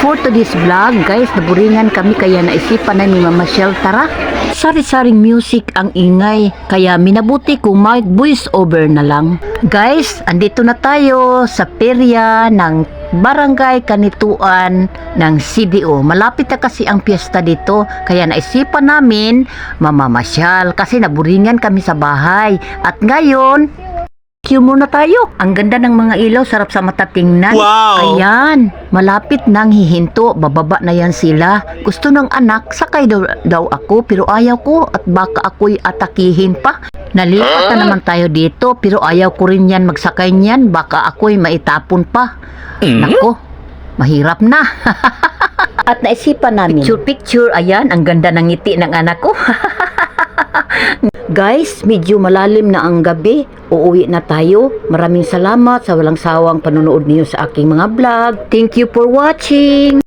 for today's vlog, guys, naburingan kami kaya naisipan na ni Mama Shell, tara. Sari-saring music ang ingay, kaya minabuti kung mag voice over na lang. Guys, andito na tayo sa perya ng Barangay Kanituan ng CDO. Malapit na kasi ang piyesta dito, kaya naisipan namin mamamasyal kasi naburingan kami sa bahay. At ngayon, Cue muna tayo. Ang ganda ng mga ilaw, sarap sa mata tingnan. Wow! Ayan, malapit nang hihinto, bababa na yan sila. Gusto ng anak, sakay daw, daw ako, pero ayaw ko at baka ako'y atakihin pa. Nalipat na naman tayo dito, pero ayaw ko rin yan magsakay niyan, baka ako'y maitapon pa. Nako, mahirap na. at naisipan namin. Picture, picture, ayan, ang ganda ng ngiti ng anak ko. Guys, medyo malalim na ang gabi. Uuwi na tayo. Maraming salamat sa walang sawang panonood niyo sa aking mga vlog. Thank you for watching.